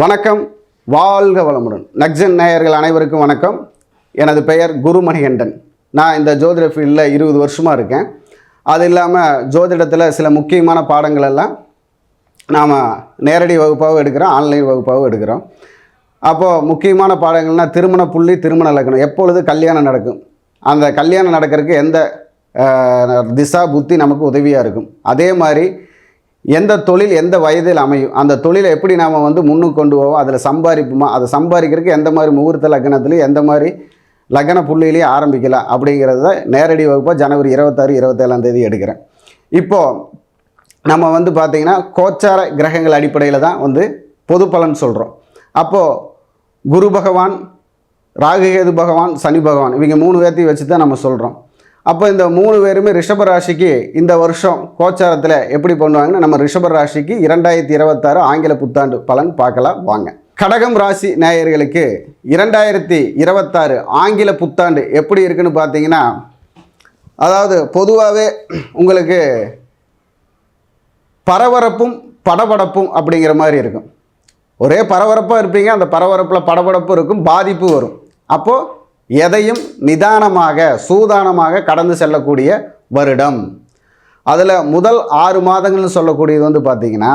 வணக்கம். வாழ்க வளமுடன். நக்சன் நேயர்கள் அனைவருக்கும் வணக்கம். எனது பெயர் குருமணிகண்டன். நான் இந்த ஜோதிட ஃபீல்டில் இருபது வருஷமாக இருக்கேன். அது இல்லாமல் ஜோதிடத்தில் சில முக்கியமான பாடங்கள் எல்லாம் நாம் நேரடி வகுப்பாகவும் எடுக்கிறோம் ஆன்லைன் வகுப்பாகவும் எடுக்கிறோம். அப்போது முக்கியமான பாடங்கள்னால் திருமண புள்ளி திருமண லக்கணம் எப்பொழுது கல்யாணம் நடக்கும்? அந்த கல்யாணம் நடக்கிறதுக்கு எந்த திசா புத்தி நமக்கு உதவியாக இருக்கும்? அதே மாதிரி எந்த தொழில் எந்த வயதில் அமையும் அந்த தொழிலை எப்படி நாம் வந்து முன்னுக்கு கொண்டு போவோம் அதில் சம்பாதிப்போமா அதை சம்பாதிக்கிறதுக்கு எந்த மாதிரி முகூர்த்த லக்னத்துலையும் எந்த மாதிரி லக்ன புள்ளியிலையும் ஆரம்பிக்கலாம் அப்படிங்கிறத நேரடி வகுப்பாக ஜனவரி இருபத்தாறு இருபத்தேழாம் தேதி எடுக்கிறேன். இப்போது நம்ம வந்து பார்த்திங்கன்னா கோச்சார கிரகங்கள் அடிப்படையில் தான் வந்து பொது பலன் சொல்கிறோம் அப்போது குரு பகவான் ராகுகேது பகவான் சனி பகவான் இவங்க மூணு பேர்த்தையும் வச்சு தான் நம்ம சொல்கிறோம் அப்போ இந்த மூணு பேருமே ரிஷப ராசிக்கு இந்த வருஷம் கோச்சாரத்தில் எப்படி பண்ணுவாங்கன்னா நம்ம ரிஷப ராசிக்கு இரண்டாயிரத்தி இருபத்தாறு ஆங்கில புத்தாண்டு பலன் பார்க்கலாம். வாங்க. கடகம் ராசி நேயர்களுக்கு இரண்டாயிரத்தி இருபத்தாறு ஆங்கில புத்தாண்டு எப்படி இருக்குன்னு பார்த்தீங்கன்னா அதாவது பொதுவாகவே உங்களுக்கு பரபரப்பும் படபடப்பும் அப்படிங்கிற மாதிரி இருக்கும். ஒரே பரபரப்பாக இருப்பீங்க அந்த பரபரப்பில் படபடப்பு இருக்கும் பாதிப்பு வரும். அப்போது எதையும் நிதானமாக சூதானமாக கடந்து செல்லக்கூடிய வருடம். அதில் முதல் ஆறு மாதங்கள்னு சொல்லக்கூடியது வந்து பார்த்திங்கன்னா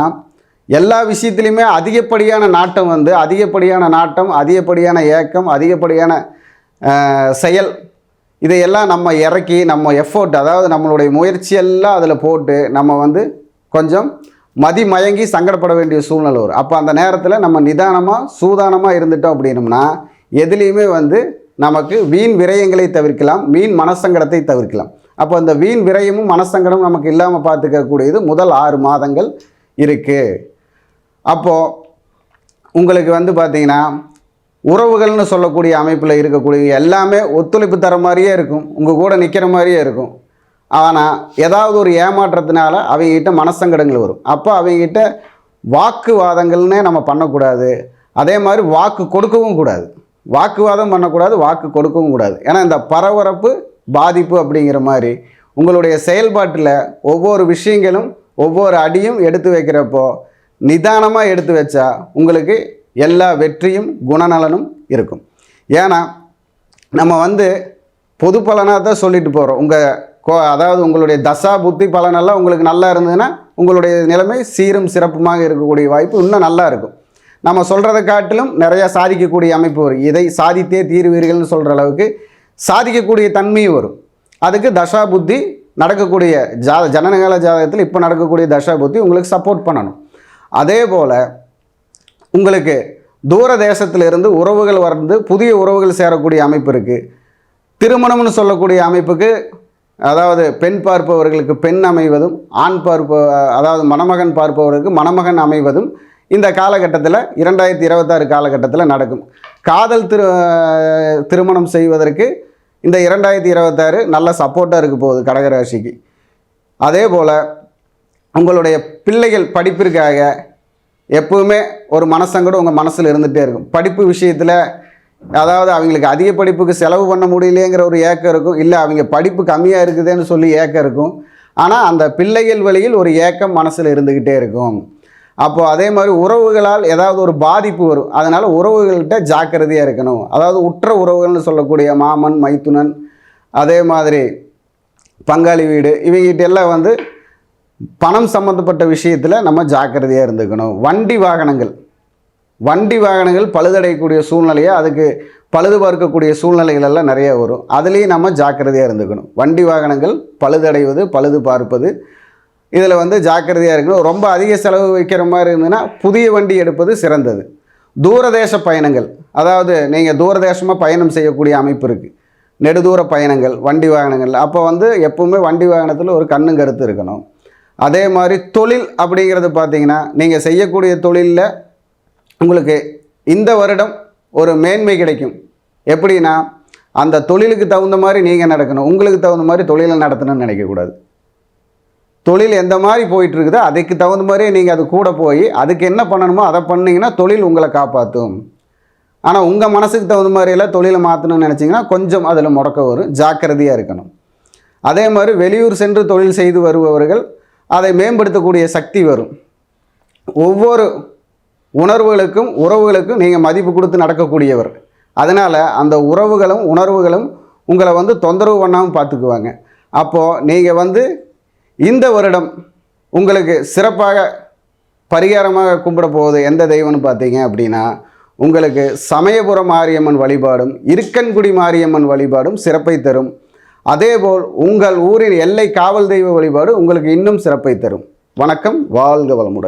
எல்லா விஷயத்துலையுமே அதிகப்படியான நாட்டம் வந்து அதிகப்படியான நாட்டம் அதிகப்படியான ஏக்கம் அதிகப்படியான செயல் இதையெல்லாம் நம்ம இறக்கி நம்ம எஃபோர்ட் அதாவது நம்மளுடைய முயற்சியெல்லாம் அதில் போட்டு நம்ம வந்து கொஞ்சம் மதிமயங்கி சங்கடப்பட வேண்டிய சூழ்நிலை வரும். அப்போ அந்த நேரத்தில் நம்ம நிதானமாக சூதானமாக இருந்துட்டோம் அப்படின்னம்னா எதுலேயுமே வந்து நமக்கு வீண் விரயங்களை தவிர்க்கலாம் வீண் மனசங்கடத்தை தவிர்க்கலாம். அப்போ அந்த வீண் விரயமும் மனசங்கடமும் நமக்கு இல்லாமல் பார்த்துக்கக்கூடியது முதல் ஆறு மாதங்கள் இருக்குது அப்போது உங்களுக்கு வந்து பார்த்தீங்கன்னா உறவுகள்னு சொல்லக்கூடிய அமைப்பில் இருக்கக்கூடிய எல்லாமே ஒத்துழைப்பு தர மாதிரியே இருக்கும் உங்கள் கூட நிற்கிற மாதிரியே இருக்கும். ஆனால் ஏதாவது ஒரு ஏமாற்றத்தினால அவங்ககிட்ட மனசங்கடங்கள் வரும். அப்போ அவங்ககிட்ட வாக்குவாதங்கள்னே நம்ம பண்ணக்கூடாது. அதே மாதிரி வாக்கு கொடுக்கவும் கூடாது. வாக்குவாதம் பண்ணக்கூடாது வாக்கு கொடுக்கவும் கூடாது. ஏன்னா இந்த பரபரப்பு பாதிப்பு அப்படிங்கிற மாதிரி உங்களுடைய செயல்பாட்டில் ஒவ்வொரு விஷயங்களும் ஒவ்வொரு அடியும் எடுத்து வைக்கிறப்போ நிதானமாக எடுத்து வச்சா உங்களுக்கு எல்லா வெற்றியும் குணநலனும் இருக்கும். ஏன்னா நம்ம வந்து பொது பலனாக தான் சொல்லிட்டு போகிறோம் உங்கள் கோ அதாவது உங்களுடைய தசா புத்தி பலனெல்லாம் உங்களுக்கு நல்லா இருந்ததுன்னா உங்களுடைய நிலைமை சீரும் சிறப்புமாக இருக்கக்கூடிய வாய்ப்பு இன்னும் நல்லா இருக்கும். நம்ம சொல்கிறதை காட்டிலும் நிறையா சாதிக்கக்கூடிய அமைப்பு வரும். இதை சாதித்தே தீர்வீர்கள்னு சொல்கிற அளவுக்கு சாதிக்கக்கூடிய தன்மையும் வரும். அதுக்கு தசா புத்தி நடக்கக்கூடிய ஜா ஜனனகால ஜாதகத்தில் இப்போ நடக்கக்கூடிய தசா புத்தி உங்களுக்கு சப்போர்ட் பண்ணணும். அதே போல் உங்களுக்கு தூர தேசத்திலிருந்து உறவுகள் வந்து புதிய உறவுகள் சேரக்கூடிய அமைப்பு இருக்குது திருமணம்னு சொல்லக்கூடிய அமைப்புக்கு அதாவது பெண் பார்ப்பவர்களுக்கு பெண் அமைவதும் ஆண் பார்ப்ப அதாவது மணமகன் பார்ப்பவர்களுக்கு மணமகன் அமைவதும் இந்த காலகட்டத்தில் இரண்டாயிரத்தி இருபத்தாறு காலகட்டத்தில் நடக்கும். காதல் திரு திருமணம் செய்வதற்கு இந்த இரண்டாயிரத்தி இருபத்தாறு நல்ல சப்போர்ட்டாக இருக்க போகுது கடகராசிக்கு அதே போல் உங்களுடைய பிள்ளைகள் படிப்பிற்காக எப்பவுமே ஒரு மனசங்கடம் உங்கள் மனசில் இருந்துகிட்டே இருக்கும். படிப்பு விஷயத்தில் அதாவது அவங்களுக்கு அதிக படிப்புக்கு செலவு பண்ண முடியலையேங்கிற ஒரு ஏக்கம் இருக்கும். இல்லை அவங்க படிப்பு கம்மியாக இருக்குதுன்னு சொல்லி ஏக்கம் இருக்கும். ஆனால் அந்த பிள்ளைகள் வழியில் ஒரு ஏக்கம் மனசில் இருந்துக்கிட்டே இருக்கும். அப்போது அதே மாதிரி உறவுகளால் ஏதாவது ஒரு பாதிப்பு வரும். அதனால் உறவுகள்கிட்ட ஜாக்கிரதையாக இருக்கணும். அதாவது உற்ற உறவுகள்னு சொல்லக்கூடிய மாமன் மைத்துனன் அதே மாதிரி பங்காளி வீடு இவங்ககிட்ட எல்லாம் வந்து பணம் சம்மந்தப்பட்ட விஷயத்தில் நம்ம ஜாக்கிரதையாக இருந்துக்கணும். வண்டி வாகனங்கள். வண்டி வாகனங்கள் பழுதடையக்கூடிய சூழ்நிலையை அதுக்கு பழுது பார்க்கக்கூடிய சூழ்நிலைகள் எல்லாம் நிறைய வரும். அதுலேயும் நம்ம ஜாக்கிரதையாக இருந்துக்கணும். வண்டி வாகனங்கள் பழுதடைவது பழுது பார்ப்பது இதில் வந்து ஜாக்கிரதையாக இருக்கணும். ரொம்ப அதிக செலவு வைக்கிற மாதிரி இருந்ததுன்னா புதிய வண்டி எடுப்பது சிறந்தது. தூரதேச பயணங்கள். அதாவது நீங்கள் தூரதேசமாக பயணம் செய்யக்கூடிய அமைப்பு இருக்குது நெடுதூர பயணங்கள் வண்டி வாகனங்கள். அப்போ வந்து எப்பவுமே வண்டி வாகனத்தில் ஒரு கண்ணும் கருத்து இருக்கணும். அதே மாதிரி தொழில் அப்படிங்கிறது பார்த்தீங்கன்னா நீங்கள் செய்யக்கூடிய தொழிலில் உங்களுக்கு இந்த வருடம் ஒரு மேன்மை கிடைக்கும். எப்படின்னா அந்த தொழிலுக்கு தகுந்த மாதிரி நீங்கள் நடக்கணும். உங்களுக்கு தகுந்த மாதிரி தொழிலை நடத்தணும்னு நினைக்கக்கூடாது. தொழில் எந்த மாதிரி போயிட்டுருக்குதோ அதுக்கு தகுந்த மாதிரியே நீங்கள் அது கூட போய் அதுக்கு என்ன பண்ணணுமோ அதை பண்ணிங்கன்னா தொழில் உங்களை காப்பாற்றும் ஆனால் உங்கள் மனசுக்கு தகுந்த மாதிரியெல்லாம் தொழிலை மாற்றணும்னு நினச்சிங்கன்னா கொஞ்சம் அதில் முடக்க வரும் ஜாக்கிரதையாக இருக்கணும். அதே மாதிரி வெளியூர் சென்று தொழில் செய்து வருபவர்கள் அதை மேம்படுத்தக்கூடிய சக்தி வரும். ஒவ்வொரு உணர்வுகளுக்கும் உறவுகளுக்கும் நீங்கள் மதிப்பு கொடுத்து நடக்கக்கூடியவர். அதனால் அந்த உறவுகளும் உணர்வுகளும் உங்களை வந்து தொந்தரவு பண்ணாமல் பார்த்துக்குவாங்க அப்போது நீங்கள் வந்து இந்த வருடம் உங்களுக்கு சிறப்பாக பரிகாரமாக கும்பிட போவது எந்த தெய்வம்னு பார்த்தீங்க அப்படின்னா உங்களுக்கு சமயபுரம் மாரியம்மன் வழிபாடும் இருக்கன்குடி மாரியம்மன் வழிபாடும் சிறப்பை தரும். அதேபோல் உங்கள் ஊரின் எல்லை காவல் தெய்வ வழிபாடு உங்களுக்கு இன்னும் சிறப்பை தரும். வணக்கம் வாழ்க வளமுடன்.